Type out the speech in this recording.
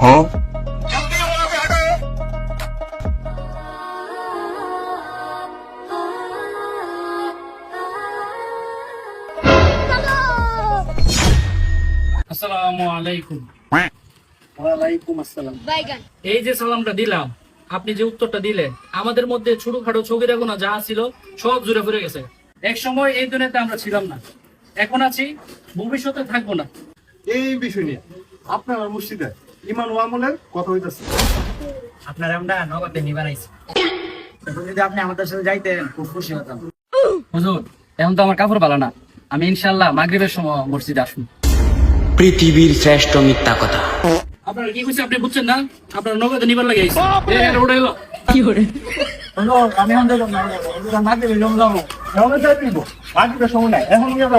আসসালামু আলাইকুম। ওয়ালাইকুম আসসালাম। এই যে সালামটা দিলাম আপনি যে উত্তরটা দিলেন আমাদের মধ্যে ছোটখাটো ছবিরা গোনা যা ছিল সব জুড়ে ফুরে গেছে। এক সময় এই দুনিয়াতে আমরা ছিলাম না। এখন আছি ভবিষ্যতে থাকব না। এই বিষয় নিয়ে আপনার আর মুর্শিদে ইমান ও আমলের কথা হইতেছে। আপনার আমরা নগদে নিবার আইছি। এখন যদি আপনি আমাদের সাথে যাইতেন খুব খুশি হতাম। হুজুর এখন তো আমার কাপড় ভালো না। আমি ইনশাল্লাহ মাগরিবের সময় মসজিদে আসব। পৃথিবীর শ্রেষ্ঠ মিথ্যা কথা। আপনারা কি কইছে আপনি বুঝছেন না? আপনার নগদে নিবার লাগে আইছে উঠে এলো আমি এখন যাব না। মাকে যাব এখন যাই দিব বাকিটা সময় নাই এখন গিয়ে যাব